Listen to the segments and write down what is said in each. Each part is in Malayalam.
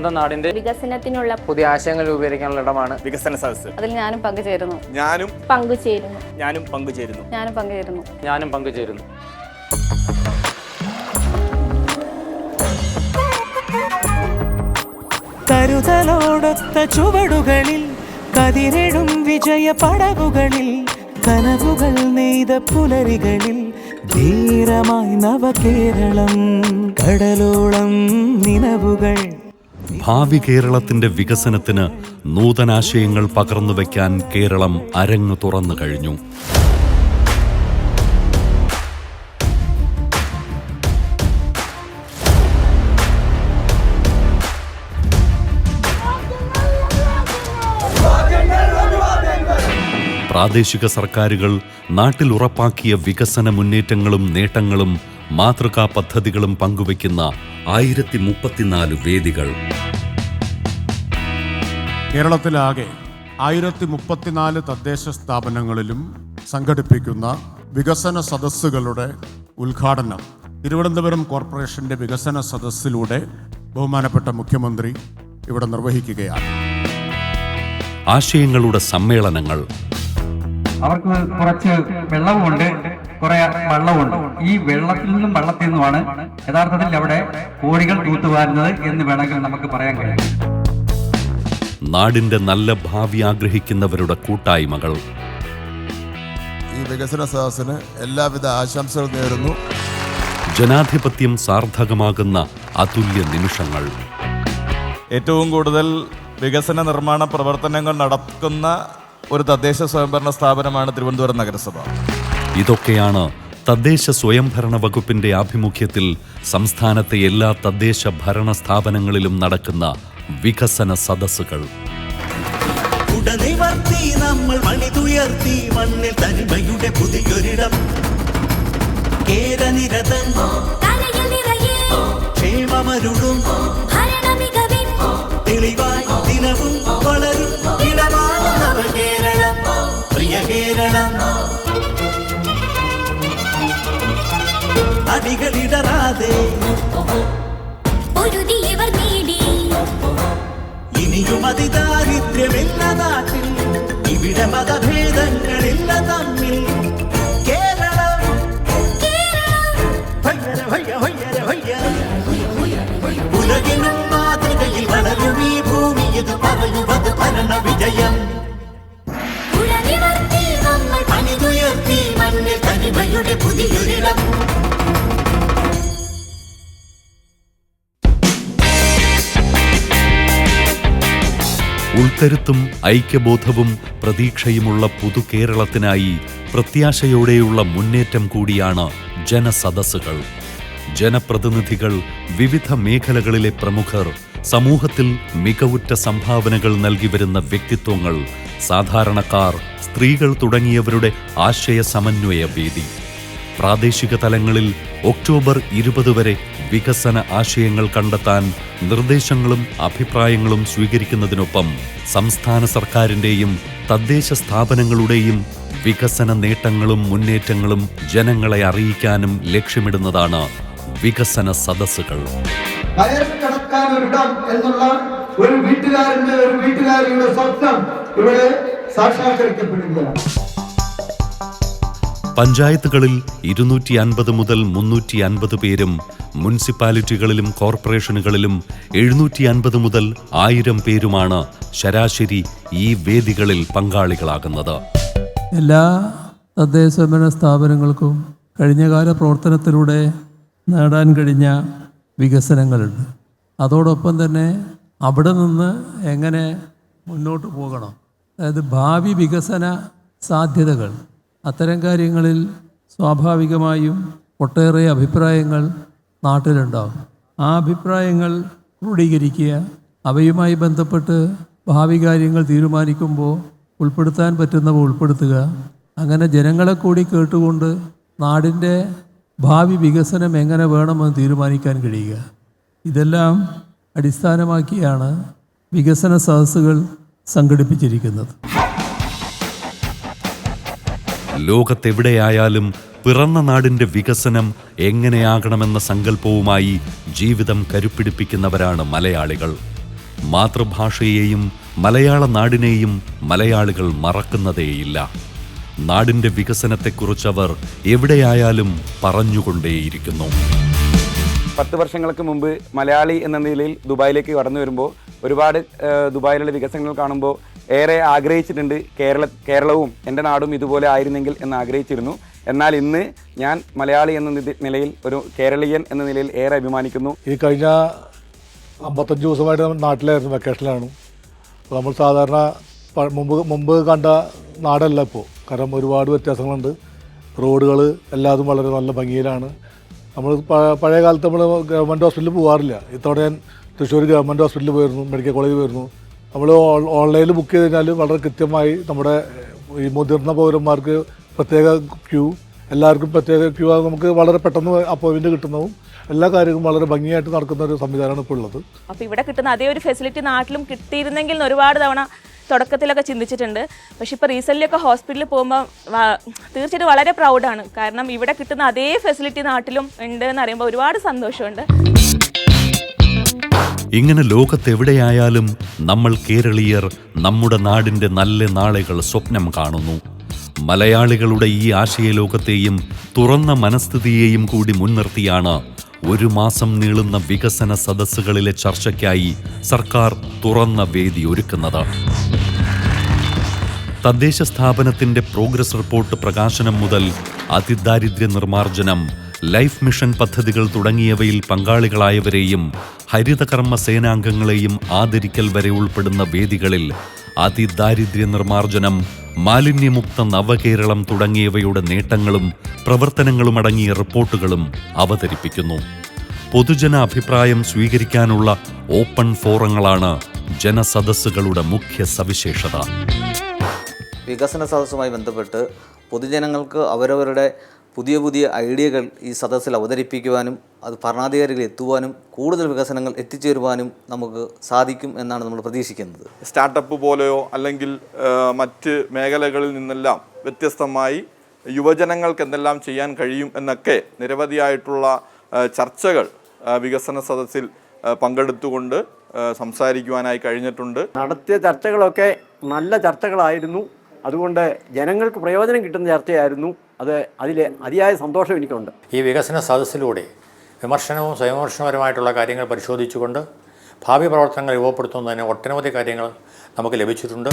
സ്വന്തം നാടിന്റെ വികസനത്തിനുള്ള പുതിയ ആശയങ്ങൾ രൂപീകരിക്കാനുള്ള ഇടമാണ് വികസന സദസ്സ്. അതിൽ ഞാനും പങ്കുചേരുന്നു. ഞാനും പങ്കുചേരുന്നു. ഞാനും പങ്കുചേരുന്നു. ഞാനും പങ്കുചേരുന്നു. ഞാനും പങ്കുചേരുന്നു. കരുതലോടൊത്ത ചുവടുകളിൽ കതിരിടും വിജയ പടവുകളിൽ കനവുകൾ നെയ്ത പുലരികളിൽ ധീരമായി നവകേരളം കടലോളം നിലവുകൾ. ഭാവി കേരളത്തിന്റെ വികസനത്തിന് നൂതനാശയങ്ങൾ പകർന്നു വയ്ക്കാൻ കേരളം അരങ്ങു തുറന്നു കഴിഞ്ഞു. പ്രാദേശിക സർക്കാരുകൾ നാട്ടിൽ ഉറപ്പാക്കിയ വികസന മുന്നേറ്റങ്ങളും നേട്ടങ്ങളും മാതൃകാ പദ്ധതികളും പങ്കുവയ്ക്കുന്ന ആയിരത്തി മുപ്പത്തിനാല് വേദികൾ. കേരളത്തിലാകെ ആയിരത്തി മുപ്പത്തിനാല് തദ്ദേശ സ്ഥാപനങ്ങളിലും സംഘടിപ്പിക്കുന്ന വികസന സദസ്സുകളുടെ ഉദ്ഘാടനം തിരുവനന്തപുരം കോർപ്പറേഷന്റെ വികസന സദസ്സിലൂടെ ബഹുമാനപ്പെട്ട മുഖ്യമന്ത്രി ഇവിടെ നിർവഹിക്കുകയാണ്. ആശയങ്ങളുടെ സമ്മേളനങ്ങൾ അവർക്ക് കുറച്ച് വെള്ളവുമുണ്ട് കുറെ വള്ളവുമുണ്ട്. ഈ വെള്ളത്തിൽ നിന്നും വെള്ളത്തിൽ നിന്നുമാണ് യഥാർത്ഥത്തിൽ അവിടെ കോടികൾ തൂത്തുവാരുന്നത് എന്ന് വേണമെങ്കിൽ നമുക്ക് പറയാൻ കഴിയും. നാടിന്റെ നല്ല ഭാവി ആഗ്രഹിക്കുന്നവരുടെ കൂട്ടായ്മകൾ. ഈ വികസന സദസ്സിന് എല്ലാവിധ ആശംസകൾ നേരുന്നു. ജനാധിപത്യം സാർത്ഥകമാകുന്ന അതുല്യ നിമിഷങ്ങൾ. ഏറ്റവും കൂടുതൽ വികസന നിർമ്മാണ പ്രവർത്തനങ്ങൾ നടക്കുന്ന ഒരു തദ്ദേശ സ്വയംഭരണ സ്ഥാപനമാണ് തിരുവനന്തപുരം നഗരസഭ. ഇതൊക്കെയാണ് തദ്ദേശ സ്വയംഭരണ വകുപ്പിന്റെ ആഭിമുഖ്യത്തിൽ സംസ്ഥാനത്തെ എല്ലാ തദ്ദേശ ഭരണ സ്ഥാപനങ്ങളിലും നടക്കുന്ന വികസന സദസ്സുകൾ. ഉടനിവർത്തി നമ്മൾ മണിതുയർത്തി മണ്ണിൽ തനിമയുടെ പുതിയൊരിടം. കേരനിരതൻ ക്ഷേമമരുളും. തെളിവായി ദിനവും വളരും. കേരളം. അടികളിടറാതെ ഇനിയും അതിദാരിദ്ര്യമില്ല നാട്ടിൽ. ഇവിടെ മതഭേദങ്ങളില്ല തമ്മിൽ. കേരളം. ഉലകിനും മാതൃകയിൽ വളരും ഈ ഭൂമി ഇത് പറയുവത് ഭരണ വിജയം പണിതുയർത്തി മണ്ണിൽ തനിമയുടെ പുതിയൊരിടം ഉൾക്കരുത്തും ഐക്യബോധവും പ്രതീക്ഷയുമുള്ള പുതു കേരളത്തിനായി പ്രത്യാശയോടെയുള്ള മുന്നേറ്റം കൂടിയാണ് ജനസദസ്സുകൾ. ജനപ്രതിനിധികൾ വിവിധ മേഖലകളിലെ പ്രമുഖർ സമൂഹത്തിൽ മികവുറ്റ സംഭാവനകൾ നൽകി വരുന്ന വ്യക്തിത്വങ്ങൾ സാധാരണക്കാർ സ്ത്രീകൾ തുടങ്ങിയവരുടെ ആശയ സമന്വയ വേദി. പ്രാദേശിക തലങ്ങളിൽ ഒക്ടോബർ ഇരുപത് വരെ വികസന ആശയങ്ങൾ കണ്ടെത്താൻ നിർദ്ദേശങ്ങളും അഭിപ്രായങ്ങളും സ്വീകരിക്കുന്നതിനൊപ്പം സംസ്ഥാന സർക്കാരിന്റെയും തദ്ദേശ സ്ഥാപനങ്ങളുടെയും വികസന നേട്ടങ്ങളും മുന്നേറ്റങ്ങളും ജനങ്ങളെ അറിയിക്കാനും ലക്ഷ്യമിടുന്നതാണ് വികസന സദസ്സുകൾ. കിടക്കാൻ എന്നുള്ള ഒരു വീട്ടുകാരന്റെ ഒരു വീട്ടുകാരിയുടെ സ്വപ്നം ഇവിടെ സാക്ഷാത്കരിക്കപ്പെടുകയാണ് പഞ്ചായത്തുകളിൽ ഇരുന്നൂറ്റി അൻപത് മുതൽ മുന്നൂറ്റി അൻപത് പേരും മുനിസിപ്പാലിറ്റികളിലും കോർപ്പറേഷനുകളിലും എഴുന്നൂറ്റി അൻപത് മുതൽ ആയിരം പേരുമാണ് ശരാശരി ഈ വേദികളിൽ പങ്കാളികളാകുന്നത്. എല്ലാ തദ്ദേശ സ്വയംഭരണ സ്ഥാപനങ്ങൾക്കും കഴിഞ്ഞകാല പ്രവർത്തനത്തിലൂടെ നേടാൻ കഴിഞ്ഞ വികസനങ്ങളുണ്ട്. അതോടൊപ്പം തന്നെ അവിടെ നിന്ന് എങ്ങനെ മുന്നോട്ട് പോകണം? അതായത് ഭാവി വികസന സാധ്യതകൾ. അത്തരം കാര്യങ്ങളിൽ സ്വാഭാവികമായും ഒട്ടേറെ അഭിപ്രായങ്ങൾ നാട്ടിലുണ്ടാകും ആ അഭിപ്രായങ്ങൾ ക്രോഡീകരിക്കുക അവയുമായി ബന്ധപ്പെട്ട് ഭാവി കാര്യങ്ങൾ തീരുമാനിക്കുമ്പോൾ ഉൾപ്പെടുത്താൻ പറ്റുന്നവ ഉൾപ്പെടുത്തുക. അങ്ങനെ ജനങ്ങളെ കൂടി കേട്ടുകൊണ്ട് നാടിന്റെ ഭാവി വികസനം എങ്ങനെ വേണമെന്ന് തീരുമാനിക്കാൻ കഴിയുക. ഇതെല്ലാം അടിസ്ഥാനമാക്കിയാണ് വികസന സദസ്സുകൾ സംഘടിപ്പിച്ചിരിക്കുന്നത്. ലോകത്തെവിടെയായാലും പിറന്ന നാടിന്റെ വികസനം എങ്ങനെയാകണമെന്ന സങ്കല്പവുമായി ജീവിതം കരുപ്പിടിപ്പിക്കുന്നവരാണ് മലയാളികൾ. മാതൃഭാഷയെയും മലയാള നാടിനെയും മലയാളികൾ മറക്കുന്നതേയില്ല. നാടിന്റെ വികസനത്തെക്കുറിച്ച് അവർ എവിടെയായാലും പറഞ്ഞുകൊണ്ടേയിരിക്കുന്നു. പത്ത് വർഷങ്ങൾക്ക് മുമ്പ് മലയാളി എന്ന നിലയിൽ ദുബായിലേക്ക് കടന്നു വരുമ്പോൾ ഒരുപാട് ദുബായിലുള്ള വികസനങ്ങൾ കാണുമ്പോൾ ഏറെ ആഗ്രഹിച്ചിട്ടുണ്ട് കേരള കേരളവും എന്റെ നാടും ഇതുപോലെ ആയിരുന്നെങ്കിൽ എന്ന് ആഗ്രഹിച്ചിരുന്നു. എന്നാൽ ഇന്ന് ഞാൻ മലയാളി എന്ന നിലയിൽ ഒരു കേരളീയൻ എന്ന നിലയിൽ ഏറെ അഭിമാനിക്കുന്നു. ഈ കഴിഞ്ഞ അമ്പത്തഞ്ച് ദിവസമായിട്ട് നാട്ടിലായിരുന്നു വെക്കേഷനിലാണ് നമ്മൾ സാധാരണ മുമ്പ് മുമ്പ് കണ്ട നാടല്ല ഇപ്പോൾ. കാരണം ഒരുപാട് വ്യത്യാസങ്ങളുണ്ട്. റോഡുകൾ എല്ലാതും വളരെ നല്ല ഭംഗിയിലാണ്. നമ്മൾ പഴയ കാലത്ത് നമ്മൾ ഗവൺമെന്റ് ഹോസ്പിറ്റലിൽ പോകാറില്ല ഇത്തവണ ഞാൻ തൃശ്ശൂർ ഗവൺമെന്റ് ഹോസ്പിറ്റലിൽ പോയിരുന്നു മെഡിക്കൽ കോളേജിൽ പോയിരുന്നു. നമ്മൾ ഓൺലൈനിൽ ബുക്ക് ചെയ്ത് കഴിഞ്ഞാൽ വളരെ കൃത്യമായി നമ്മുടെ ഈ മുതിർന്ന പൗരന്മാർക്ക് പ്രത്യേക ക്യൂ എല്ലാവർക്കും പ്രത്യേക ക്യൂ ആകും നമുക്ക് വളരെ പെട്ടെന്ന് അപ്പോയിൻമെന്റ് കിട്ടുന്നതും എല്ലാ കാര്യങ്ങളും വളരെ ഭംഗിയായിട്ട് നടക്കുന്ന ഒരു സംവിധാനമാണ് ഇപ്പോൾ ഉള്ളത്. അപ്പോൾ ഇവിടെ കിട്ടുന്ന അതേ ഒരു ഫെസിലിറ്റി നാട്ടിലും കിട്ടിയിരുന്നെങ്കിൽ ഒരുപാട് തവണ തുടക്കത്തിലൊക്കെ ചിന്തിച്ചിട്ടുണ്ട്. പക്ഷെ ഇപ്പോൾ റീസെന്റ്ലിയൊക്കെ ഹോസ്പിറ്റലിൽ പോകുമ്പോൾ തീർച്ചയായിട്ടും വളരെ പ്രൗഡാണ് കാരണം ഇവിടെ കിട്ടുന്ന അതേ ഫെസിലിറ്റി നാട്ടിലും ഉണ്ട് എന്ന് അറിയുമ്പോൾ ഒരുപാട് സന്തോഷമുണ്ട്. ഇങ്ങനെ ലോകത്തെവിടെയായാലും നമ്മൾ കേരളീയർ നമ്മുടെ നാടിന്റെ നല്ല നാളുകൾ സ്വപ്നം കാണുന്നു. മലയാളികളുടെ ഈ ആശയലോകത്തെയും തുറന്ന മനസ്ഥിതിയെയും കൂടി മുൻനിർത്തിയാണ് ഒരു മാസം നീളുന്ന വികസന സദസ്സുകളിലെ ചർച്ചയ്ക്കായി സർക്കാർ തുറന്ന വേദി ഒരുക്കുന്നത്. തദ്ദേശ സ്ഥാപനത്തിന്റെ പ്രോഗ്രസ് റിപ്പോർട്ട് പ്രകാശനം മുതൽ അതിദാരിദ്ര്യ നിർമ്മാർജനം ലൈഫ് മിഷൻ പദ്ധതികൾ തുടങ്ങിയവയിൽ പങ്കാളികളായവരെയും ഹരിതകർമ്മ സേനാംഗങ്ങളെയും ആദരിക്കൽ വരെ ഉൾപ്പെടുന്ന വേദികളിൽ അതിദാരിദ്ര്യ നിർമ്മാർജനം മാലിന്യമുക്ത നവകേരളം തുടങ്ങിയവയുടെ നേട്ടങ്ങളും പ്രവർത്തനങ്ങളും അടങ്ങിയ റിപ്പോർട്ടുകളും അവതരിപ്പിക്കുന്നു. പൊതുജന അഭിപ്രായം സ്വീകരിക്കാനുള്ള ഓപ്പൺ ഫോറങ്ങളാണ് ജനസദസ്സുകളുടെ മുഖ്യ സവിശേഷത. വികസന സദസ്സുമായി ബന്ധപ്പെട്ട് പൊതുജനങ്ങൾക്ക് അവരവരുടെ പുതിയ പുതിയ ഐഡിയകൾ ഈ സദസ്സിൽ അവതരിപ്പിക്കുവാനും അത് ഭരണാധികാരികളിൽ എത്തുവാനും കൂടുതൽ വികസനങ്ങൾ എത്തിച്ചേരുവാനും നമുക്ക് സാധിക്കും എന്നാണ് നമ്മൾ പ്രതീക്ഷിക്കുന്നത്. സ്റ്റാർട്ടപ്പ് പോലെയോ അല്ലെങ്കിൽ മറ്റ് മേഖലകളിൽ നിന്നെല്ലാം വ്യത്യസ്തമായി യുവജനങ്ങൾക്ക് എന്തെല്ലാം ചെയ്യാൻ കഴിയും എന്നൊക്കെ നിരവധിയായിട്ടുള്ള ചർച്ചകൾ വികസന സദസ്സിൽ പങ്കെടുത്തുകൊണ്ട് സംസാരിക്കുവാനായി കഴിഞ്ഞിട്ടുണ്ട്. നടത്തിയ ചർച്ചകളൊക്കെ നല്ല ചർച്ചകളായിരുന്നു. അതുകൊണ്ട് ജനങ്ങൾക്ക് പ്രയോജനം കിട്ടുന്ന ചർച്ചയായിരുന്നു. അത് അതിൽ അതിയായ സന്തോഷം എനിക്കുണ്ട്. ഈ വികസന സദസ്സിലൂടെ വിമർശനവും സ്വയംവിമർശനപരമായിട്ടുള്ള കാര്യങ്ങൾ പരിശോധിച്ചുകൊണ്ട് ഭാവി പ്രവർത്തനങ്ങൾ രൂപപ്പെടുത്തുന്നതിന് ഒട്ടനവധി കാര്യങ്ങൾ നമുക്ക് ലഭിച്ചിട്ടുണ്ട്.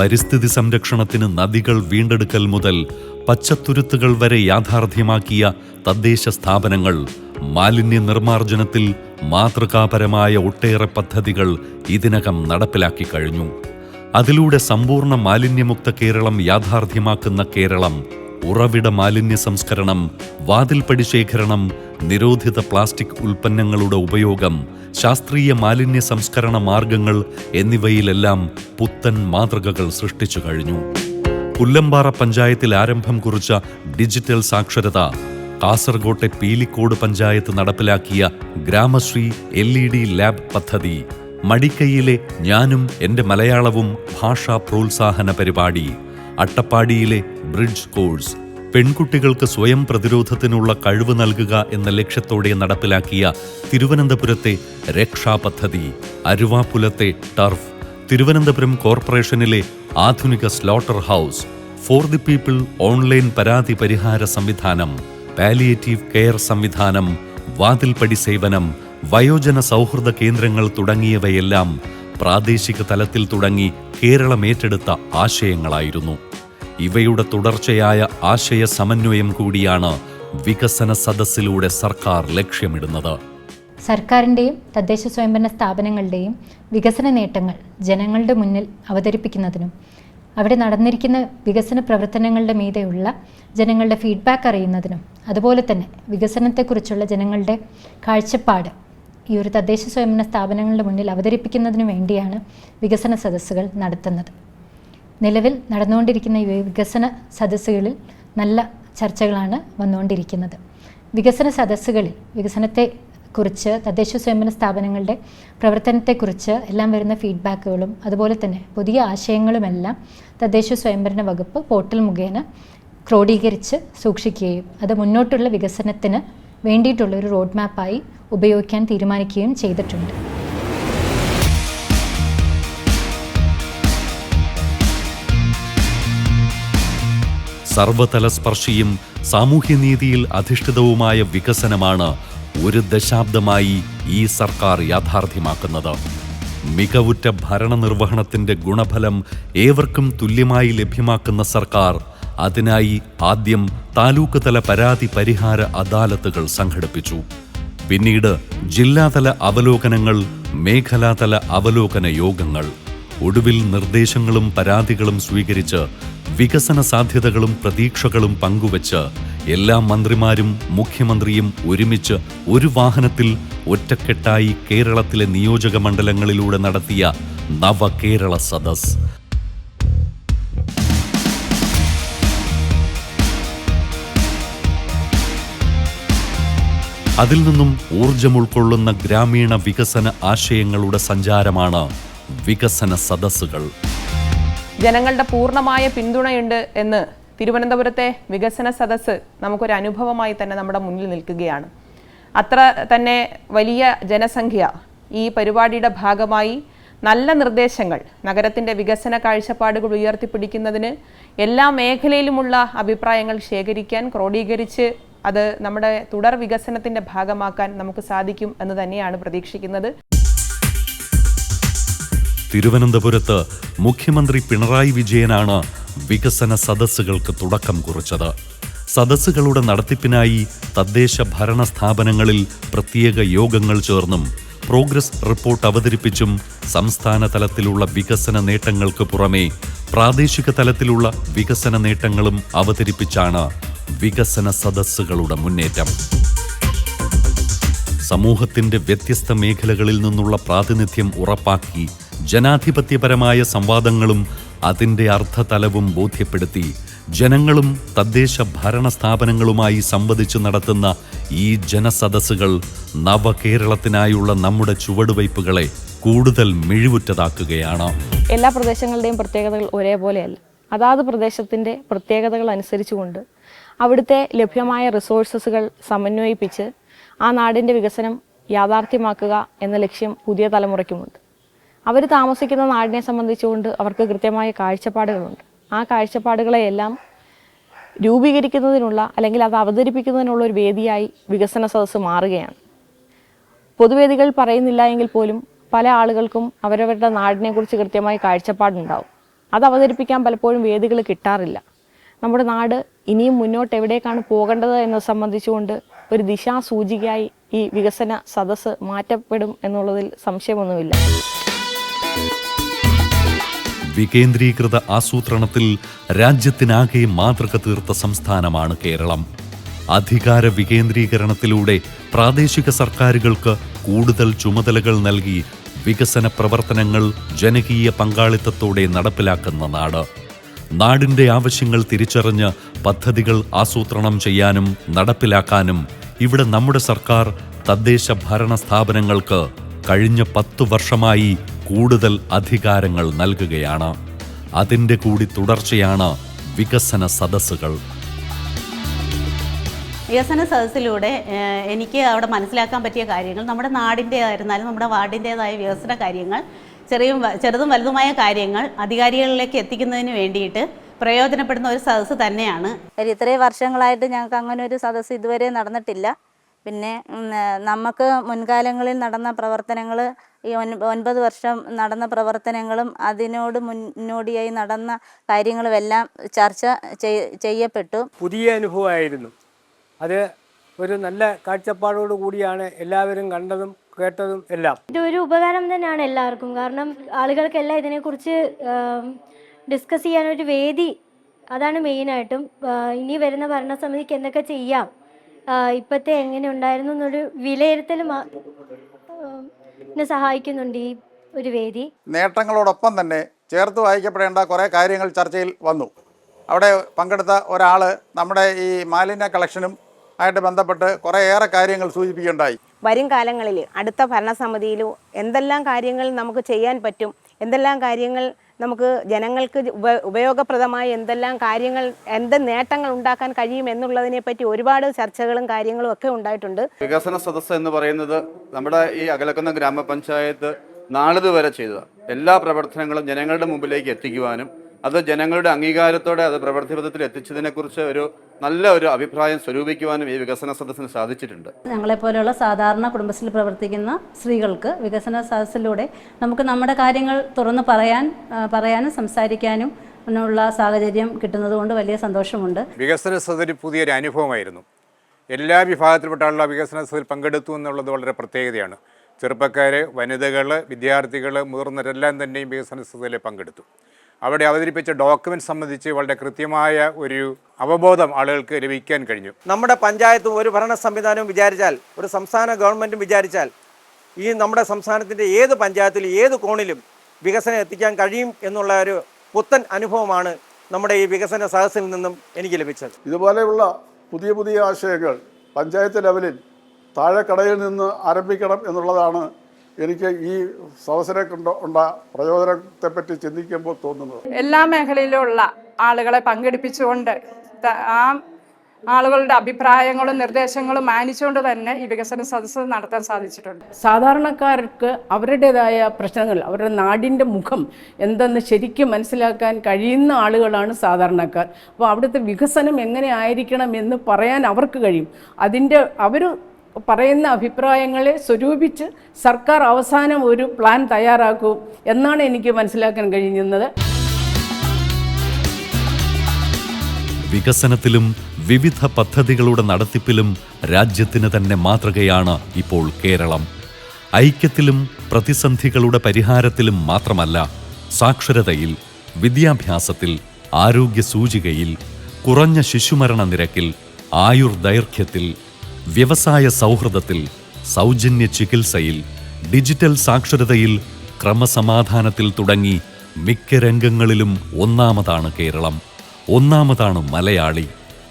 പരിസ്ഥിതി സംരക്ഷണത്തിന് നദികൾ വീണ്ടെടുക്കൽ മുതൽ പച്ചത്തുരുത്തുകൾ വരെ യാഥാർത്ഥ്യമാക്കിയ തദ്ദേശ സ്ഥാപനങ്ങൾ മാലിന്യ നിർമ്മാർജനത്തിൽ മാതൃകാപരമായ ഒട്ടേറെ പദ്ധതികൾ ഇതിനകം നടപ്പിലാക്കി കഴിഞ്ഞു. അതിലൂടെ സമ്പൂർണ മാലിന്യമുക്ത കേരളം യാഥാർത്ഥ്യമാക്കുന്ന കേരളം ഉറവിട മാലിന്യ സംസ്കരണം വാതിൽപ്പടി ശേഖരണം നിരോധിത പ്ലാസ്റ്റിക് ഉൽപ്പന്നങ്ങളുടെ ഉപയോഗം ശാസ്ത്രീയ മാലിന്യ സംസ്കരണ മാർഗങ്ങൾ എന്നിവയിലെല്ലാം പുത്തൻ മാതൃകകൾ സൃഷ്ടിച്ചു കഴിഞ്ഞു. പുല്ലമ്പാറ പഞ്ചായത്തിൽ ആരംഭം കുറിച്ച ഡിജിറ്റൽ സാക്ഷരത കാസർകോട്ടെ പീലിക്കോട് പഞ്ചായത്ത് നടപ്പിലാക്കിയ Gramashree L E D lab പദ്ധതി. മടിക്കൈയിലെ ഞാനും എന്റെ മലയാളവും ഭാഷാ പ്രോത്സാഹന പരിപാടി. അട്ടപ്പാടിയിലെ ബ്രിഡ്ജ് കോഴ്സ്. പെൺകുട്ടികൾക്ക് സ്വയം പ്രതിരോധത്തിനുള്ള കഴിവ് നൽകുക എന്ന ലക്ഷ്യത്തോടെ നടപ്പിലാക്കിയ തിരുവനന്തപുരത്തെ രക്ഷാ പദ്ധതി. അരുവാപുലത്തെ ടർഫ്. തിരുവനന്തപുരം കോർപ്പറേഷനിലെ ആധുനിക slaughter house. For the people online പരാതി പരിഹാര സംവിധാനം. പാലിയേറ്റീവ് കെയർ സംവിധാനം വാതിൽപ്പടി സേവനം വയോജന സൗഹൃദ കേന്ദ്രങ്ങൾ തുടങ്ങിയവയെല്ലാം പ്രാദേശിക തലത്തിൽ തുടങ്ങി കേരളം ഏറ്റെടുത്ത ആശയങ്ങളായിരുന്നു. ഇവയുടെ തുടർച്ചയായ ആശയ സമന്വയം കൂടിയാണ് വികസന സദസ്സിലൂടെ സർക്കാർ ലക്ഷ്യമിടുന്നത്. സർക്കാരിന്റെയും തദ്ദേശ സ്വയംഭരണ സ്ഥാപനങ്ങളുടെയും വികസന നേട്ടങ്ങൾ ജനങ്ങളുടെ മുന്നിൽ അവതരിപ്പിക്കുന്നതിനും അവിടെ നടന്നിരിക്കുന്ന വികസന പ്രവർത്തനങ്ങളുടെ മീതെയുള്ള ജനങ്ങളുടെ ഫീഡ്ബാക്ക് അറിയുന്നതിനും അതുപോലെ തന്നെ വികസനത്തെക്കുറിച്ചുള്ള ജനങ്ങളുടെ കാഴ്ചപ്പാട് ഈ ഒരു തദ്ദേശ സ്വയംഭരണ സ്ഥാപനങ്ങളുടെ മുന്നിൽ അവതരിപ്പിക്കുന്നതിനു വേണ്ടിയാണ് വികസന സദസ്സുകൾ നടത്തുന്നത്. നിലവിൽ നടന്നുകൊണ്ടിരിക്കുന്ന ഈ വികസന സദസ്സുകളിൽ നല്ല ചർച്ചകളാണ് വന്നുകൊണ്ടിരിക്കുന്നത്. വികസന സദസ്സുകളിൽ വികസനത്തെ കുറിച്ച് തദ്ദേശ സ്വയംഭരണ സ്ഥാപനങ്ങളുടെ പ്രവർത്തനത്തെക്കുറിച്ച് എല്ലാം വരുന്ന ഫീഡ്ബാക്കുകളും അതുപോലെ തന്നെ പുതിയ ആശയങ്ങളുമെല്ലാം തദ്ദേശ സ്വയംഭരണ വകുപ്പ് പോർട്ടൽ മുഖേന ക്രോഡീകരിച്ച് സൂക്ഷിക്കുകയും അത് മുന്നോട്ടുള്ള വികസനത്തിന് വേണ്ടിയിട്ടുള്ള ഒരു റോഡ് മാപ്പായി ഉപയോഗിക്കാൻ തീരുമാനിക്കുകയും ചെയ്തിട്ടുണ്ട്. സർവതല സ്പർശിയും സാമൂഹ്യനീതിയിൽ അധിഷ്ഠിതവുമായ വികസനമാണ് ഒരു ദശാബ്ദമായി ഈ സർക്കാർ യാഥാർത്ഥ്യമാക്കുന്നത്. മികവുറ്റ ഭരണനിർവഹണത്തിന്റെ ഗുണഫലം ഏവർക്കും തുല്യമായി ലഭ്യമാക്കുന്ന സർക്കാർ അതിനായി ആദ്യം താലൂക്ക് തല പരാതി പരിഹാര അദാലത്തുകൾ സംഘടിപ്പിച്ചു. പിന്നീട് ജില്ലാതല അവലോകനങ്ങൾ മേഖലാതല അവലോകന യോഗങ്ങൾ ഒടുവിൽ നിർദ്ദേശങ്ങളും പരാതികളും സ്വീകരിച്ച് വികസന സാധ്യതകളും പ്രതീക്ഷകളും പങ്കുവച്ച് എല്ലാ മന്ത്രിമാരും മുഖ്യമന്ത്രിയും ഒരുമിച്ച് ഒരു വാഹനത്തിൽ ഒറ്റക്കെട്ടായി കേരളത്തിലെ നിയോജക മണ്ഡലങ്ങളിലൂടെ നടത്തിയ നവകേരള സദസ്. അതിൽ നിന്നും ഊർജം ഉൾക്കൊള്ളുന്ന ഗ്രാമീണ വികസന ആശയങ്ങളുടെ സഞ്ചാരമാണ് വികസന സദസ്സുകൾ. ജനങ്ങളുടെ പൂർണമായ പിന്തുണയുണ്ട് എന്ന് തിരുവനന്തപുരത്തെ വികസന സദസ്സ് നമുക്കൊരു അനുഭവമായി തന്നെ നമ്മുടെ മുന്നിൽ നിൽക്കുകയാണ്. അത്ര തന്നെ വലിയ ജനസംഖ്യ ഈ പരിപാടിയുടെ ഭാഗമായി നല്ല നിർദ്ദേശങ്ങൾ നഗരത്തിന്റെ വികസന കാഴ്ചപ്പാടുകൾ ഉയർത്തിപ്പിടിക്കുന്നതിന് എല്ലാ മേഖലയിലുമുള്ള അഭിപ്രായങ്ങൾ ശേഖരിക്കാൻ ക്രോഡീകരിച്ച് അത് നമ്മുടെ തുടർ വികസനത്തിന്റെ ഭാഗമാക്കാൻ നമുക്ക് സാധിക്കും എന്ന് തന്നെയാണ് പ്രതീക്ഷിക്കുന്നത്. തിരുവനന്തപുരത്ത് മുഖ്യമന്ത്രി പിണറായി വിജയനാണ് വികസന സദസ്സുകൾക്ക് തുടക്കം കുറിച്ചത്. സദസ്സുകളുടെ നടത്തിപ്പിനായി തദ്ദേശ ഭരണ സ്ഥാപനങ്ങളിൽ പ്രത്യേക യോഗങ്ങൾ ചേർന്നും പ്രോഗ്രസ് റിപ്പോർട്ട് അവതരിപ്പിച്ചും സംസ്ഥാന തലത്തിലുള്ള വികസന നേട്ടങ്ങൾക്ക് പുറമെ പ്രാദേശിക തലത്തിലുള്ള വികസന നേട്ടങ്ങളും അവതരിപ്പിച്ചാണ് വികസന സദസ്സുകളുടെ മുന്നേറ്റം. സമൂഹത്തിന്റെ വ്യത്യസ്ത മേഖലകളിൽ നിന്നുള്ള പ്രാതിനിധ്യം ഉറപ്പാക്കി ജനാധിപത്യപരമായ സംവാദങ്ങളും അതിന്റെ അർത്ഥതലവും ബോധ്യപ്പെടുത്തി ജനങ്ങളും തദ്ദേശ ഭരണ സ്ഥാപനങ്ങളുമായി സംവദിച്ചു നടത്തുന്ന ഈ ജനസദസ്സുകൾ നവകേരളത്തിനായുള്ള നമ്മുടെ ചുവടുവയ്പ്പുകളെ കൂടുതൽ മിഴിവുറ്റതാക്കുകയാണ്. എല്ലാ പ്രദേശങ്ങളുടെയും പ്രത്യേകതകൾ ഒരേപോലെയല്ല. അതാത് പ്രദേശത്തിന്റെ പ്രത്യേകതകൾ അനുസരിച്ചുകൊണ്ട് അവിടുത്തെ ലഭ്യമായ റിസോഴ്സസുകൾ സമന്വയിപ്പിച്ച് ആ നാടിന്റെ വികസനം യാഥാർത്ഥ്യമാക്കുക എന്ന ലക്ഷ്യം പുതിയ തലമുറയ്ക്കുമുണ്ട്. അവർ താമസിക്കുന്ന നാടിനെ സംബന്ധിച്ചുകൊണ്ട് അവർക്ക് കൃത്യമായ കാഴ്ചപ്പാടുകളുണ്ട്. ആ കാഴ്ചപ്പാടുകളെയെല്ലാം രൂപീകരിക്കുന്നതിനുള്ള അല്ലെങ്കിൽ അത് അവതരിപ്പിക്കുന്നതിനുള്ള ഒരു വേദിയായി വികസന സദസ്സ് മാറുകയാണ്. പൊതുവേദികൾ പറയുന്നില്ല എങ്കിൽ പോലും പല ആളുകൾക്കും അവരവരുടെ നാടിനെക്കുറിച്ച് കൃത്യമായി കാഴ്ചപ്പാടുണ്ടാവും. അത് അവതരിപ്പിക്കാൻ പലപ്പോഴും വേദികൾ കിട്ടാറില്ല. നമ്മുടെ നാട് ഇനിയും മുന്നോട്ട് എവിടേക്കാണ് പോകേണ്ടത് എന്നത് സംബന്ധിച്ചുകൊണ്ട് ഒരു ദിശാസൂചികയായി ഈ വികസന സദസ്സ് മാറ്റപ്പെടും എന്നുള്ളതിൽ സംശയമൊന്നുമില്ല. വികേന്ദ്രീകൃത ആസൂത്രണത്തിൽ രാജ്യത്തിനാകെ മാതൃക തീർത്ത സംസ്ഥാനമാണ് കേരളം. അധികാര വികേന്ദ്രീകരണത്തിലൂടെ പ്രാദേശിക സർക്കാരുകൾക്ക് കൂടുതൽ ചുമതലകൾ നൽകി വികസന പ്രവർത്തനങ്ങൾ ജനകീയ പങ്കാളിത്തത്തോടെ നടപ്പിലാക്കുന്ന നാട്. നാടിന്റെ ആവശ്യങ്ങൾ തിരിച്ചറിഞ്ഞ് പദ്ധതികൾ ആസൂത്രണം ചെയ്യാനും നടപ്പിലാക്കാനും ഇവിടെ നമ്മുടെ സർക്കാർ തദ്ദേശ ഭരണ സ്ഥാപനങ്ങൾക്ക് കഴിഞ്ഞ പത്തു വർഷമായി കൂടുതൽ അധികാരങ്ങൾ നൽകുകയാണ്. അതിന്റെ കൂടി തുടർച്ചയാണ് വികസന സദസ്സുകൾ. വികസന സദസ്സിലൂടെ എനിക്ക് അവിടെ മനസ്സിലാക്കാൻ പറ്റിയ കാര്യങ്ങൾ നമ്മുടെ നാടിന്റേതായിരുന്നാലും നമ്മുടെ വാർഡിന്റേതായ വികസന കാര്യങ്ങൾ ചെറിയ ചെറുതും വലുതുമായ കാര്യങ്ങൾ അധികാരികളിലേക്ക് എത്തിക്കുന്നതിന് വേണ്ടിയിട്ട് പ്രയോജനപ്പെടുന്ന ഒരു സദസ്സ് തന്നെയാണ്. ഇത്രയും വർഷങ്ങളായിട്ട് ഞങ്ങൾക്ക് അങ്ങനെ ഒരു സദസ്സ് ഇതുവരെ നടന്നിട്ടില്ല. പിന്നെ നമുക്ക് മുൻകാലങ്ങളിൽ നടന്ന പ്രവർത്തനങ്ങൾ ഈ ഒൻപത് വർഷം നടന്ന പ്രവർത്തനങ്ങളും അതിനോട് മുന്നോടിയായി നടന്ന കാര്യങ്ങളുമെല്ലാം ചർച്ച ചെയ്- ചെയ്യപ്പെട്ടു. പുതിയ അനുഭവമായിരുന്നു. അത് ഒരു നല്ല കാഴ്ചപ്പാടോട് കൂടിയാണ് എല്ലാവരും കണ്ടതും കേട്ടതും എല്ലാം. ഇതൊരു ഉപകാരം തന്നെയാണ് എല്ലാവർക്കും. കാരണം ആളുകൾക്കെല്ലാം ഇതിനെക്കുറിച്ച് ഡിസ്കസ് ചെയ്യാനൊരു വേദി അതാണ് മെയിനായിട്ടും. ഇനി വരുന്ന ഭരണസമിതിക്ക് എന്തൊക്കെ ചെയ്യാം? ഇപ്പോഴത്തെ എങ്ങനെ ഉണ്ടായിരുന്നു എന്നൊരു വിലയിരുത്തൽ സഹായിക്കുന്നുണ്ട് ഈ ഒരു വേദി. നേട്ടങ്ങളോടൊപ്പം തന്നെ ചേർത്ത് വായിക്കപ്പെടേണ്ട കുറേ കാര്യങ്ങൾ ചർച്ചയിൽ വന്നു. അവിടെ പങ്കെടുത്ത ഒരാൾ നമ്മുടെ ഈ മാലിന്യ കളക്ഷനും ആയിട്ട് ബന്ധപ്പെട്ട് കുറേയേറെ കാര്യങ്ങൾ സൂചിപ്പിക്കുകയുണ്ടായി. വരും കാലങ്ങളിൽ അടുത്ത ഭരണസമിതിയിലോ എന്തെല്ലാം കാര്യങ്ങൾ നമുക്ക് ചെയ്യാൻ പറ്റും എന്തെല്ലാം കാര്യങ്ങൾ നമുക്ക് ജനങ്ങൾക്ക് ഉപ ഉപയോഗപ്രദമായ എന്തെല്ലാം കാര്യങ്ങൾ എന്ത് നേട്ടങ്ങൾ ഉണ്ടാക്കാൻ കഴിയും എന്നുള്ളതിനെ പറ്റി ഒരുപാട് ചർച്ചകളും കാര്യങ്ങളും ഒക്കെ ഉണ്ടായിട്ടുണ്ട്. വികസന സദസ്സ് എന്ന് പറയുന്നത് നമ്മുടെ ഈ അകലക്കുന്ന ഗ്രാമപഞ്ചായത്ത് നാളിതുവരെ ചെയ്തതാണ്. എല്ലാ പ്രവർത്തനങ്ങളും ജനങ്ങളുടെ മുമ്പിലേക്ക് എത്തിക്കുവാനും അത് ജനങ്ങളുടെ അംഗീകാരത്തോടെ അത് പ്രവൃത്തിപഥത്തിൽ എത്തിച്ചതിനെക്കുറിച്ച് ഒരു നല്ല ഒരു അഭിപ്രായം സ്വരൂപിക്കുവാനും ഈ വികസന സദസ്സിന് സാധിച്ചിട്ടുണ്ട്. ഞങ്ങളെപ്പോലെയുള്ള സാധാരണ കുടുംബശ്രീ പ്രവർത്തിക്കുന്ന സ്ത്രീകൾക്ക് വികസന സദസ്സിലൂടെ നമുക്ക് നമ്മുടെ കാര്യങ്ങൾ തുറന്ന് പറയാൻ പറയാനും സംസാരിക്കാനും ഉള്ള സാഹചര്യം കിട്ടുന്നത് കൊണ്ട് വലിയ സന്തോഷമുണ്ട്. വികസന സദസ്സിൽ പുതിയൊരു അനുഭവമായിരുന്നു. എല്ലാ വിഭാഗത്തിൽപ്പെട്ട ആളുകൾ വികസന സദസ്സിൽ പങ്കെടുത്തു എന്നുള്ളത് വളരെ പ്രത്യേകതയാണ്. ചെറുപ്പക്കാർ വനിതകൾ വിദ്യാർത്ഥികൾ മുതിർന്നവരെല്ലാം തന്നെയും വികസന സദസ്സിൽ പങ്കെടുത്തു. അവിടെ അവതരിപ്പിച്ച ഡോക്യുമെന്റ് സംബന്ധിച്ച് വളരെ കൃത്യമായ ഒരു അവബോധം ആളുകൾക്ക് ലഭിക്കാൻ കഴിഞ്ഞു. നമ്മുടെ പഞ്ചായത്തും ഒരു ഭരണ സംവിധാനവും വിചാരിച്ചാൽ ഒരു സംസ്ഥാന ഗവൺമെന്റും വിചാരിച്ചാൽ ഈ നമ്മുടെ സംസ്ഥാനത്തിന്റെ ഏത് പഞ്ചായത്തിലും ഏത് കോണിലും വികസനം എത്തിക്കാൻ കഴിയും എന്നുള്ള ഒരു പുത്തൻ അനുഭവമാണ് നമ്മുടെ ഈ വികസന സദസ്സിൽ നിന്നും എനിക്ക് ലഭിച്ചത്. ഇതുപോലെയുള്ള പുതിയ പുതിയ ആശയങ്ങൾ പഞ്ചായത്ത് ലെവലിൽ താഴെക്കടയിൽ നിന്ന് ആരംഭിക്കണം എന്നുള്ളതാണ് എനിക്ക് ഈ സദസ്സിനെ കൊണ്ട ഉണ്ട പ്രയോജനത്തെപ്പറ്റി ചിന്തിക്കുമ്പോൾ തോന്നുന്നത്. എല്ലാ മേഖലയിലുള്ള ആളുകളെ പങ്കെടുപ്പിച്ചുകൊണ്ട് ആ ആളുകളുടെ അഭിപ്രായങ്ങളും നിർദ്ദേശങ്ങളും മാനിച്ചുകൊണ്ട് തന്നെ ഈ വികസന സദസ്സ് നടത്താൻ സാധിച്ചിട്ടുണ്ട്. സാധാരണക്കാർക്ക് അവരുടേതായ പ്രശ്നങ്ങൾ അവരുടെ നാടിന്റെ മുഖം എന്തെന്ന് ശരിക്കും മനസ്സിലാക്കാൻ കഴിയുന്ന ആളുകളാണ് സാധാരണക്കാർ. അപ്പോൾ അവിടുത്തെ വികസനം എങ്ങനെ ആയിരിക്കണം എന്ന് പറയാൻ അവർക്ക് കഴിയും. അതിന്റെ അവർ പറയുന്ന അഭിപ്രായങ്ങളെ സ്വരൂപിച്ച് സർക്കാർ അവസാനം ഒരു പ്ലാൻ തയ്യാറാക്കും എന്നാണ് എനിക്ക് മനസ്സിലാക്കാൻ കഴിയുന്നത് വികസനത്തിലും വിവിധ പദ്ധതികളുടെ നടത്തിപ്പിലും രാജ്യത്തിന് തന്നെ മാതൃകയാണ് ഇപ്പോൾ കേരളം. ഐക്യത്തിലും പ്രതിസന്ധികളുടെ പരിഹാരത്തിലും മാത്രമല്ല സാക്ഷരതയിൽ വിദ്യാഭ്യാസത്തിൽ ആരോഗ്യ സൂചികയിൽ കുറഞ്ഞ ശിശുമരണ നിരക്കിൽ ആയുർദൈർഘ്യത്തിൽ വ്യവസായ സൗഹൃദത്തിൽ സൗജന്യ ചികിത്സയിൽ ഡിജിറ്റൽ സാക്ഷരതയിൽ ക്രമസമാധാനത്തിൽ തുടങ്ങി മിക്ക രംഗങ്ങളിലും ഒന്നാമതാണ് കേരളം. ഒന്നാമതാണ് മലയാളി.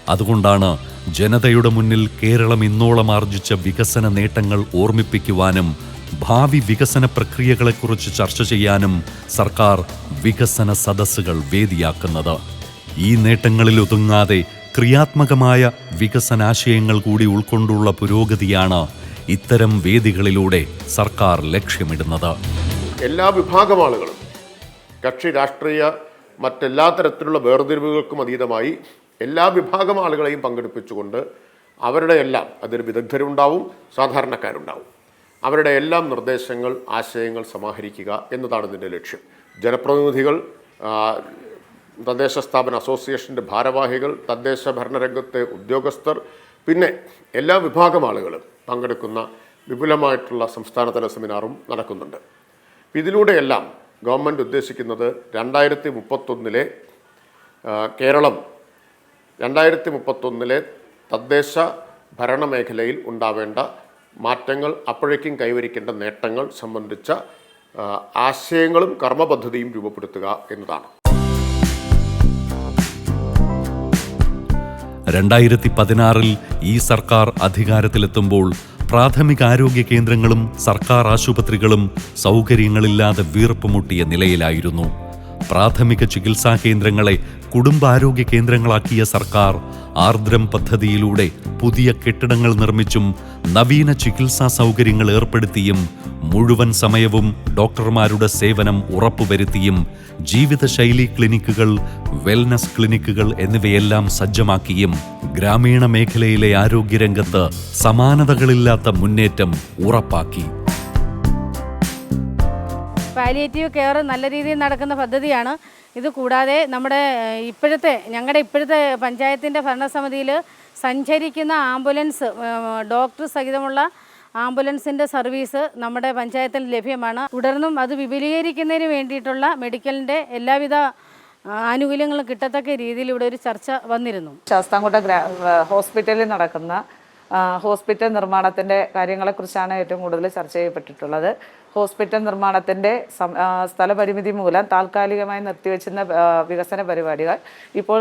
അതുകൊണ്ടാണ് ജനതയുടെ മുന്നിൽ കേരളം ഇന്നോളം ആർജിച്ച വികസന നേട്ടങ്ങൾ ഓർമ്മിപ്പിക്കുവാനും ഭാവി വികസന പ്രക്രിയകളെക്കുറിച്ച് ചർച്ച ചെയ്യാനും സർക്കാർ വികസന സദസ്സുകൾ വേദിയാക്കുന്നത്. ഈ നേട്ടങ്ങളിൽ ഒതുങ്ങാതെ ക്രിയാത്മകമായ വികസനാശയങ്ങൾ കൂടി ഉൾക്കൊണ്ടുള്ള പുരോഗതിയാണ് ഇത്തരം വേദികളിലൂടെ സർക്കാർ ലക്ഷ്യമിടുന്നത്. എല്ലാ വിഭാഗം ആളുകളും കക്ഷി രാഷ്ട്രീയ മറ്റെല്ലാ തരത്തിലുള്ള വേർതിരിവുകൾക്കും അതീതമായി എല്ലാ വിഭാഗം ആളുകളെയും പങ്കെടുപ്പിച്ചുകൊണ്ട് അവരുടെ എല്ലാം അതിൽ വിദഗ്ധരുണ്ടാവും സാധാരണക്കാരുണ്ടാവും. അവരുടെ എല്ലാം നിർദ്ദേശങ്ങൾ ആശയങ്ങൾ സമാഹരിക്കുക എന്നതാണ് ഇതിന്റെ ലക്ഷ്യം. ജനപ്രതിനിധികൾ തദ്ദേശ സ്ഥാപന അസോസിയേഷന്റെ ഭാരവാഹികൾ തദ്ദേശ ഭരണരംഗത്തെ ഉദ്യോഗസ്ഥർ പിന്നെ എല്ലാ വിഭാഗം ആളുകളും പങ്കെടുക്കുന്ന വിപുലമായിട്ടുള്ള സംസ്ഥാനതല സെമിനാറും നടക്കുന്നുണ്ട്. ഇതിലൂടെയെല്ലാം ഗവൺമെന്റ് ഉദ്ദേശിക്കുന്നത് രണ്ടായിരത്തി മുപ്പത്തൊന്നിലെ കേരളം രണ്ടായിരത്തി മുപ്പത്തൊന്നിലെ തദ്ദേശ ഭരണമേഖലയിൽ ഉണ്ടാവേണ്ട മാറ്റങ്ങൾ അപ്പോഴേക്കും കൈവരിക്കേണ്ട നേട്ടങ്ങൾ സംബന്ധിച്ച ആശയങ്ങളും കർമ്മപദ്ധതിയും രൂപപ്പെടുത്തുക എന്നതാണ്. രണ്ടായിരത്തി പതിനാറിൽ ഈ സർക്കാർ അധികാരത്തിലെത്തുമ്പോൾ പ്രാഥമികാരോഗ്യ കേന്ദ്രങ്ങളും സർക്കാർ ആശുപത്രികളും സൗകര്യങ്ങളില്ലാതെ വീർപ്പുമുട്ടിയ നിലയിലായിരുന്നു. പ്രാഥമിക ചികിത്സാ കേന്ദ്രങ്ങളെ കുടുംബാരോഗ്യ കേന്ദ്രങ്ങളാക്കിയ സർക്കാർ ആർദ്രം പദ്ധതിയിലൂടെ പുതിയ കെട്ടിടങ്ങൾ നിർമ്മിച്ചും നവീന ചികിത്സാ സൗകര്യങ്ങൾ ഏർപ്പെടുത്തിയും മുഴുവൻ സമയവും ഡോക്ടർമാരുടെ സേവനം ഉറപ്പുവരുത്തിയും ജീവിതശൈലി ക്ലിനിക്കുകൾ വെൽനസ് ക്ലിനിക്കുകൾ എന്നിവയെല്ലാം സജ്ജമാക്കിയും ഗ്രാമീണ മേഖലയിലെ ആരോഗ്യരംഗത്ത് സമാനതകളില്ലാത്ത മുന്നേറ്റം ഉറപ്പാക്കി. പാലിയേറ്റീവ് കെയർ നല്ല രീതിയിൽ നടക്കുന്ന പദ്ധതിയാണ്. ഇത് കൂടാതെ നമ്മുടെ ഇപ്പോഴത്തെ ഞങ്ങളുടെ ഇപ്പോഴത്തെ പഞ്ചായത്തിന്റെ ഭരണസമിതിയിൽ സഞ്ചരിക്കുന്ന ആംബുലൻസ് ഡോക്ടർ സഹിതമുള്ള ആംബുലൻസിന്റെ സർവീസ് നമ്മുടെ പഞ്ചായത്തിൽ ലഭ്യമാണ്. തുടർന്നും അത് വിപുലീകരിക്കുന്നതിന് വേണ്ടിയിട്ടുള്ള മെഡിക്കലിന്റെ എല്ലാവിധ ആനുകൂല്യങ്ങളും കിട്ടത്തക്ക രീതിയിൽ ഇവിടെ ഒരു ചർച്ച വന്നിരുന്നു. ശാസ്താംകോട്ട ഹോസ്പിറ്റലിൽ നടക്കുന്ന ഹോസ്പിറ്റൽ നിർമ്മാണത്തിന്റെ കാര്യങ്ങളെക്കുറിച്ചാണ് ഏറ്റവും കൂടുതൽ ചർച്ച ചെയ്യപ്പെട്ടിട്ടുള്ളത്. ഹോസ്പിറ്റൽ നിർമ്മാണത്തിന്റെ സ്ഥലപരിമിതി മൂലം താൽക്കാലികമായി നിർത്തിവെച്ചിരുന്ന വികസന പരിപാടികൾ ഇപ്പോൾ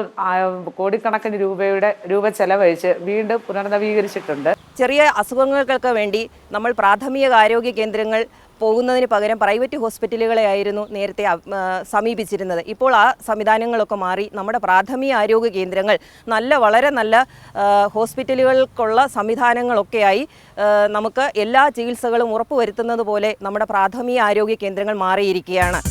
കോടിക്കണക്കിന് രൂപയുടെ രൂപ ചെലവഴിച്ച് വീണ്ടും പുനർനവീകരിച്ചിട്ടുണ്ട്. ചെറിയ അസുഖങ്ങൾക്കൊക്കെ വേണ്ടി നമ്മൾ പ്രാഥമിക ആരോഗ്യ കേന്ദ്രങ്ങൾ പോകുന്നതിന് പകരം പ്രൈവറ്റ് ഹോസ്പിറ്റലുകളെ ആയിരുന്നു നേരത്തെ സമീപിച്ചിരുന്നത്. ഇപ്പോൾ ആ സംവിധാനങ്ങളൊക്കെ മാറി നമ്മുടെ പ്രാഥമിക ആരോഗ്യ കേന്ദ്രങ്ങൾ നല്ല വളരെ നല്ല ഹോസ്പിറ്റലുകൾക്കുള്ള സംവിധാനങ്ങളൊക്കെയായി നമുക്ക് എല്ലാ ചികിത്സകളും ഉറപ്പുവരുത്തുന്നത് പോലെ നമ്മുടെ പ്രാഥമിക ആരോഗ്യ കേന്ദ്രങ്ങൾ മാറിയിരിക്കുകയാണ്.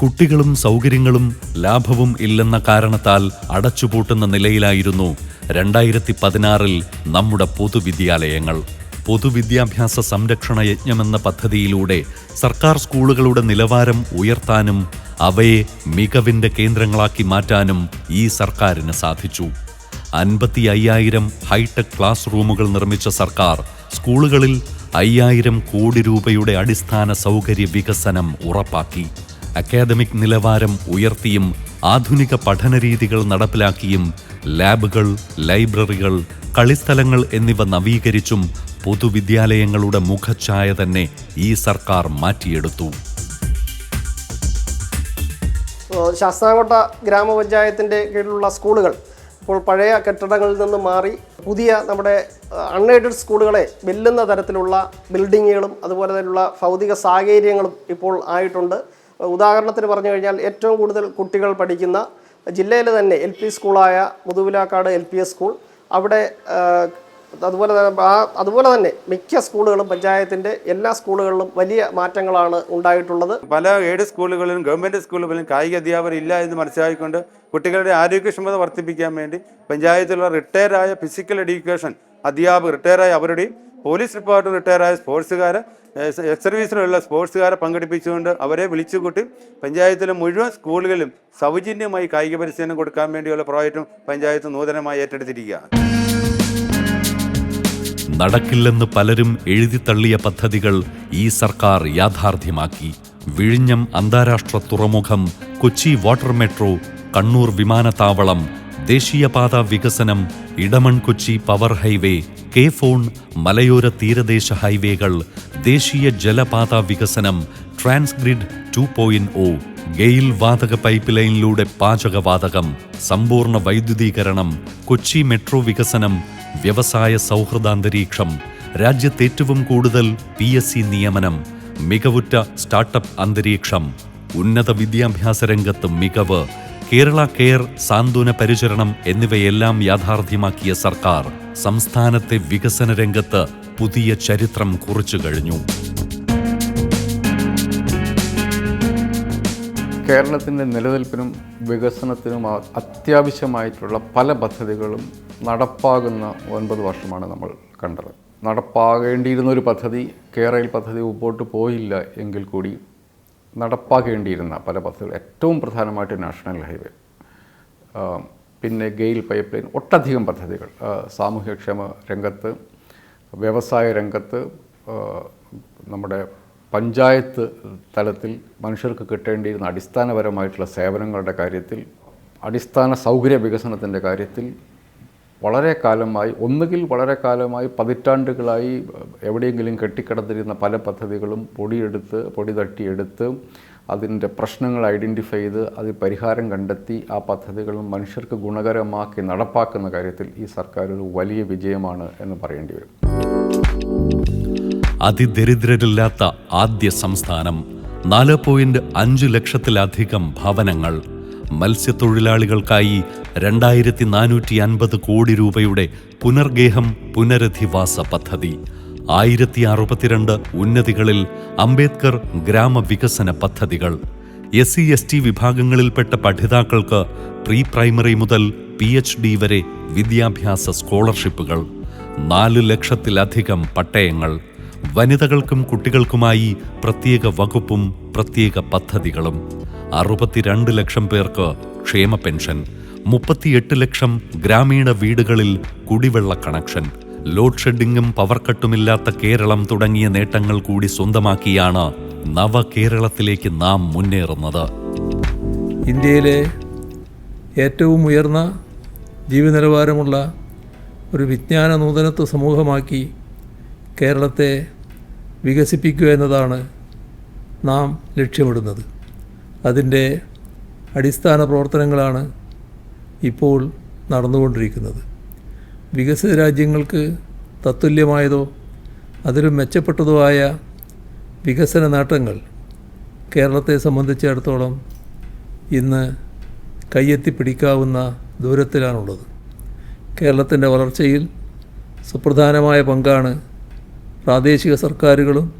കുട്ടികളും സൗകര്യങ്ങളും ലാഭവും ഇല്ലെന്ന കാരണത്താൽ അടച്ചുപൂട്ടുന്ന നിലയിലായിരുന്നു രണ്ടായിരത്തി പതിനാറിൽ നമ്മുടെ പൊതുവിദ്യാലയങ്ങൾ പൊതുവിദ്യാഭ്യാസ സംരക്ഷണ യജ്ഞമെന്ന പദ്ധതിയിലൂടെ സർക്കാർ സ്കൂളുകളുടെ നിലവാരം ഉയർത്താനും അവയെ മികവിന്റെ കേന്ദ്രങ്ങളാക്കി മാറ്റാനും ഈ സർക്കാരിന് സാധിച്ചു. അൻപത്തി അയ്യായിരം ഹൈടെക് ക്ലാസ് റൂമുകൾ നിർമ്മിച്ച സർക്കാർ സ്കൂളുകളിൽ അയ്യായിരം കോടി രൂപയുടെ അടിസ്ഥാന സൗകര്യ വികസനം ഉറപ്പാക്കി. അക്കാദമിക് നിലവാരം ഉയർത്തിയും ആധുനിക പഠനരീതികൾ നടപ്പിലാക്കിയും ലാബുകൾ ലൈബ്രറികൾ കളിസ്ഥലങ്ങൾ എന്നിവ നവീകരിച്ചും പൊതുവിദ്യാലയങ്ങളുടെ മുഖഛായ തന്നെ ഈ സർക്കാർ മാറ്റിയെടുത്തു. ശാസ്താംകോട്ട ഗ്രാമപഞ്ചായത്തിന്റെ കീഴിലുള്ള സ്കൂളുകൾ ഇപ്പോൾ പഴയ കെട്ടിടങ്ങളിൽ നിന്ന് മാറി പുതിയ നമ്മുടെ അൺഎയ്ഡഡ് സ്കൂളുകളെ വെല്ലുന്ന തരത്തിലുള്ള ബിൽഡിങ്ങുകളും അതുപോലെ തന്നെയുള്ള ഭൗതിക സാഹചര്യങ്ങളും ഇപ്പോൾ ആയിട്ടുണ്ട്. ഉദാഹരണത്തിന് പറഞ്ഞു കഴിഞ്ഞാൽ ഏറ്റവും കൂടുതൽ കുട്ടികൾ പഠിക്കുന്ന ജില്ലയിൽ തന്നെ L P സ്കൂളായ Muthuvilakkad L P S school. അവിടെ അതുപോലെ തന്നെ ആ അതുപോലെ തന്നെ മിക്ക സ്കൂളുകളും പഞ്ചായത്തിന്റെ എല്ലാ സ്കൂളുകളിലും വലിയ മാറ്റങ്ങളാണ് ഉണ്ടായിട്ടുള്ളത്. പല എയ്ഡ് സ്കൂളുകളിലും ഗവൺമെന്റ് സ്കൂളുകളിലും കായിക അധ്യാപകർ ഇല്ല എന്ന് മനസ്സിലാക്കിക്കൊണ്ട് കുട്ടികളുടെ ആരോഗ്യക്ഷമത വർദ്ധിപ്പിക്കാൻ വേണ്ടി പഞ്ചായത്തിലുള്ള റിട്ടയർഡായ ഫിസിക്കൽ എഡ്യൂക്കേഷൻ അധ്യാപകർ റിട്ടയറായ അവരുടെയും പോലീസ് ഡിപ്പാർട്ട്മെന്റ് റിട്ടയറായ സ്പോർട്സുകാരെ എക്സ് സർവീസിലുള്ള സ്പോർട്സുകാരെ പങ്കെടുപ്പിച്ചുകൊണ്ട് അവരെ വിളിച്ചുകൂട്ടി പഞ്ചായത്തിലെ മുഴുവൻ സ്കൂളുകളിലും സൗജന്യമായി കായിക പരിശീലനം കൊടുക്കാൻ വേണ്ടിയുള്ള പ്രോജക്റ്റും പഞ്ചായത്ത് നൂതനമായി ഏറ്റെടുത്തിരിക്കുകയാണ്. നടക്കില്ലെന്ന് പലരും എഴുതിത്തള്ളിയ പദ്ധതികൾ ഈ സർക്കാർ യാഥാർത്ഥ്യമാക്കി. വിഴിഞ്ഞം അന്താരാഷ്ട്ര തുറമുഖം കൊച്ചി വാട്ടർ മെട്രോ കണ്ണൂർ വിമാനത്താവളം ദേശീയപാത വികസനം Edamon Kochi power highway K FON മലയോര തീരദേശ ഹൈവേകൾ ദേശീയ ജലപാത വികസനം transgrid two point O GAIL വാതക പൈപ്പ് ലൈനിലൂടെ പാചകവാതകം സമ്പൂർണ വൈദ്യുതീകരണം കൊച്ചി മെട്രോ വികസനം വ്യവസായ സൗഹൃദാന്തരീക്ഷം രാജ്യത്ത് ഏറ്റവും കൂടുതൽ പി എസ് സി നിയമനം മികവുറ്റ സ്റ്റാർട്ടപ്പ് അന്തരീക്ഷം ഉന്നത വിദ്യാഭ്യാസ രംഗത്ത് മികവ് കേരള കെയർ സാന്ത്വന പരിചരണം എന്നിവയെല്ലാം യാഥാർത്ഥ്യമാക്കിയ സർക്കാർ സംസ്ഥാനത്തെ വികസന രംഗത്ത് പുതിയ ചരിത്രം കുറിച്ചു കഴിഞ്ഞു. കേരളത്തിന്റെ നിലനിൽപ്പിനും വികസനത്തിനും അത്യാവശ്യമായിട്ടുള്ള പല പദ്ധതികളും നടപ്പാകുന്ന ഒൻപത് വർഷമാണ് നമ്മൾ കണ്ടത്. നടപ്പാകേണ്ടിയിരുന്ന ഒരു പദ്ധതി കേരളയിൽ പദ്ധതി മുമ്പോട്ട് പോയില്ല എങ്കിൽ കൂടി നടപ്പാക്കേണ്ടിയിരുന്ന പല പദ്ധതികൾ ഏറ്റവും പ്രധാനമായിട്ട് നാഷണൽ ഹൈവേ. പിന്നെ ഗെയിൽ പൈപ്പ് ലൈൻ ഒട്ടധികം പദ്ധതികൾ. സാമൂഹ്യക്ഷേമ രംഗത്ത് വ്യവസായ രംഗത്ത് നമ്മുടെ പഞ്ചായത്ത് തലത്തിൽ മനുഷ്യർക്ക് കിട്ടേണ്ടിയിരുന്ന അടിസ്ഥാനപരമായിട്ടുള്ള സേവനങ്ങളുടെ കാര്യത്തിൽ അടിസ്ഥാന സൗകര്യ വികസനത്തിന്റെ കാര്യത്തിൽ വളരെ കാലമായി ഒന്നുകിൽ വളരെ കാലമായി പതിറ്റാണ്ടുകളായി എവിടെയെങ്കിലും കെട്ടിക്കിടന്നിരുന്ന പല പദ്ധതികളും പൊടിയെടുത്ത് പൊടി തട്ടിയെടുത്ത് അതിന്റെ പ്രശ്നങ്ങൾ ഐഡന്റിഫൈ ചെയ്ത് അതിൽ പരിഹാരം കണ്ടെത്തി ആ പദ്ധതികളും മനുഷ്യർക്ക് ഗുണകരമാക്കി നടപ്പാക്കുന്ന കാര്യത്തിൽ ഈ സർക്കാർ ഒരു വലിയ വിജയമാണ് എന്ന് പറയേണ്ടി വരും. അതിദരിദ്രരില്ലാത്ത ആദ്യ സംസ്ഥാനം നാല് പോയിന്റ് അഞ്ച് ലക്ഷത്തിലധികം ഭവനങ്ങൾ മത്സ്യത്തൊഴിലാളികൾക്കായി രണ്ടായിരത്തി നാനൂറ്റി അൻപത് കോടി രൂപയുടെ പുനർഗേഹം പുനരധിവാസ പദ്ധതി. ആയിരത്തി അറുപത്തിരണ്ട് ഉന്നതികളിൽ അംബേദ്കർ ഗ്രാമവികസന പദ്ധതികൾ. എസ് സി എസ് ടി വിഭാഗങ്ങളിൽപ്പെട്ട പഠിതാക്കൾക്ക് പ്രീ പ്രൈമറി മുതൽ പി എച്ച് ഡി വരെ വിദ്യാഭ്യാസ സ്കോളർഷിപ്പുകൾ. നാല് ലക്ഷത്തിലധികം പട്ടയങ്ങൾ. വനിതകൾക്കും കുട്ടികൾക്കുമായി പ്രത്യേക വകുപ്പും പ്രത്യേക പദ്ധതികളും. അറുപത്തിരണ്ട് ലക്ഷം പേർക്ക് ക്ഷേമ പെൻഷൻ മുപ്പത്തിയെട്ട് ലക്ഷം ഗ്രാമീണ വീടുകളിൽ കുടിവെള്ള കണക്ഷൻ ലോഡ് ഷെഡിങ്ങും പവർ കട്ടുമില്ലാത്ത കേരളം തുടങ്ങിയ നേട്ടങ്ങൾ കൂടി സ്വന്തമാക്കിയാണ് നവ കേരളത്തിലേക്ക് നാം മുന്നേറുന്നത്. ഇന്ത്യയിലെ ഏറ്റവും ഉയർന്ന ജീവിത നിലവാരമുള്ള ഒരു വിജ്ഞാന നൂതനത്വ സമൂഹമാക്കി കേരളത്തെ വികസിപ്പിക്കുക എന്നതാണ് നാം ലക്ഷ്യമിടുന്നത്. അതിന്റെ അടിസ്ഥാന പ്രവർത്തനങ്ങളാണ് ഇപ്പോൾ നടന്നുകൊണ്ടിരിക്കുന്നത്. വികസിത രാജ്യങ്ങൾക്ക് തത്തുല്യമായതോ അതിലും മെച്ചപ്പെട്ടതോ ആയ വികസന നേട്ടങ്ങൾ കേരളത്തെ സംബന്ധിച്ചിടത്തോളം ഇന്ന് കയ്യെത്തിപ്പിടിക്കാവുന്ന ദൂരത്തിലാണുള്ളത്. കേരളത്തിന്റെ വളർച്ചയിൽ സുപ്രധാനമായ പങ്കാണ് പ്രാദേശിക സർക്കാരുകളും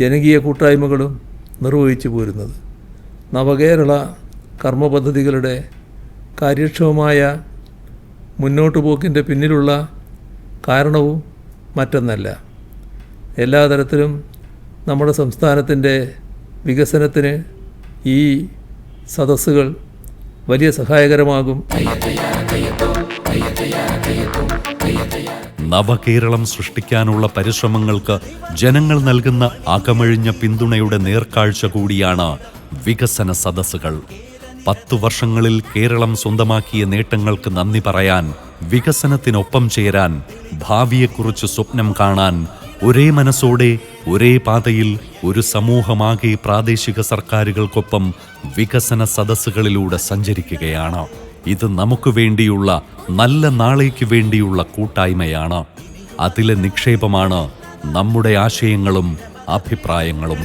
ജനകീയ കൂട്ടായ്മകളും നിർവഹിച്ചു പോരുന്നത്. നവകേരള കർമ്മപദ്ധതികളുടെ കാര്യക്ഷമമായ മുന്നോട്ടു പോക്കിന്റെ പിന്നിലുള്ള കാരണവും മറ്റൊന്നല്ല. എല്ലാ തരത്തിലും നമ്മുടെ സംസ്ഥാനത്തിന്റെ വികസനത്തിന് ഈ സദസ്സുകൾ വലിയ സഹായകരമാകും. നവകേരളം സൃഷ്ടിക്കാനുള്ള പരിശ്രമങ്ങൾക്ക് ജനങ്ങൾ നൽകുന്ന അകമഴിഞ്ഞ പിന്തുണയുടെ നേർക്കാഴ്ച കൂടിയാണ് വികസന സദസ്സുകൾ. പത്തു വർഷങ്ങളിൽ കേരളം സ്വന്തമാക്കിയ നേട്ടങ്ങൾക്ക് നന്ദി പറയാൻ വികസനത്തിനൊപ്പം ചേരാൻ ഭാവിയെക്കുറിച്ച് സ്വപ്നം കാണാൻ ഒരേ മനസ്സോടെ ഒരേ പാതയിൽ ഒരു സമൂഹമാകെ പ്രാദേശിക സർക്കാരുകൾക്കൊപ്പം വികസന സദസ്സുകളിലൂടെ സഞ്ചരിക്കുകയാണ്. ഇത് നമുക്ക് വേണ്ടിയുള്ള നല്ല നാളേക്ക് വേണ്ടിയുള്ള കൂട്ടായ്മയാണ്. അതിലെ നിക്ഷേപമാണ് നമ്മുടെ ആശയങ്ങളും അഭിപ്രായങ്ങളും.